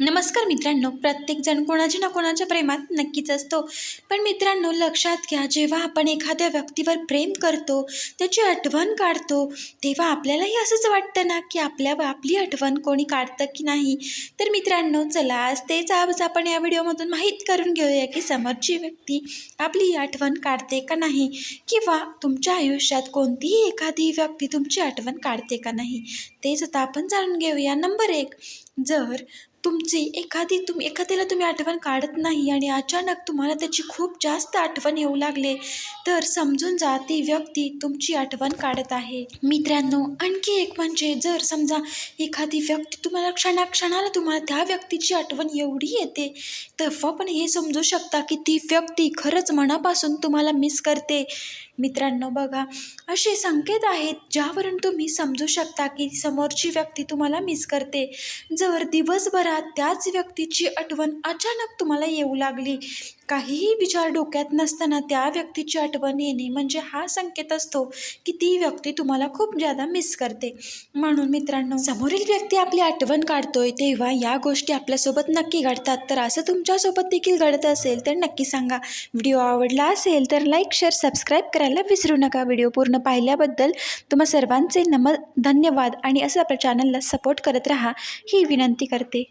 नमस्कार मित्रांनो प्रत्येकजण कोणाच्या ना कोणाच्या प्रेमात नक्कीच असतो. पण मित्रांनो लक्षात घ्या जेव्हा आपण एखाद्या व्यक्तीवर प्रेम करतो त्याची आठवण काढतो तेव्हा आपल्यालाही असंच वाटतं ना की आपल्या आपली आठवण कोणी काढतं की नाही? तर मित्रांनो चला आज तेच आज आपण या व्हिडिओमधून माहीत करून घेऊया की समोरची व्यक्ती आपली आठवण काढते का नाही? किंवा तुमच्या आयुष्यात कोणतीही एखादी व्यक्ती तुमची आठवण काढते का नाही? तेच आता आपण जाणून घेऊया. नंबर एक जर तुमची एखादी तुम्ही एखाद्याला तुम्ही आठवण काढत नाही आणि अचानक तुम्हाला त्याची खूप जास्त आठवण येऊ लागले तर समजून जा ती व्यक्ती तुमची आठवण काढत आहे. मित्रांनो आणखी एक म्हणजे जर समजा एखादी व्यक्ती तुम्हाला क्षणाक्षणाला तुम्हाला त्या व्यक्तीची आठवण एवढी येते तेव्हा पण हे समजू शकता की ती व्यक्ती खरंच मनापासून तुम्हाला मिस करते. मित्रांनो बघा असे संकेत आहेत ज्यावरून तुम्ही समजू शकता की समोरची व्यक्ती तुम्हाला मिस करते. जर दिवसभरात त्याच व्यक्तीची आठवण अचानक तुम्हाला येऊ लागली. काहीही विचार डोक्यात नसताना त्या व्यक्तीची आठवण येणे म्हणजे हा संकेत असतो की ती व्यक्ती तुम्हाला खूप जादा मिस करते. म्हणून मित्रांनो समोरील व्यक्ती आपली आठवण काढतोय तेव्हा या गोष्टी आपल्यासोबत नक्की घडतात. तर असं तुमच्यासोबत देखील घडत असेल तर नक्की सांगा. व्हिडिओ आवडला असेल तर लाईक शेअर सबस्क्राईब करायला विसरू नका. व्हिडिओ पूर्ण पाहिल्याबद्दल तुम्हा सर्वांचे नम धन्यवाद आणि असं आपल्या चॅनलला सपोर्ट करत राहा. ही विनंती करते.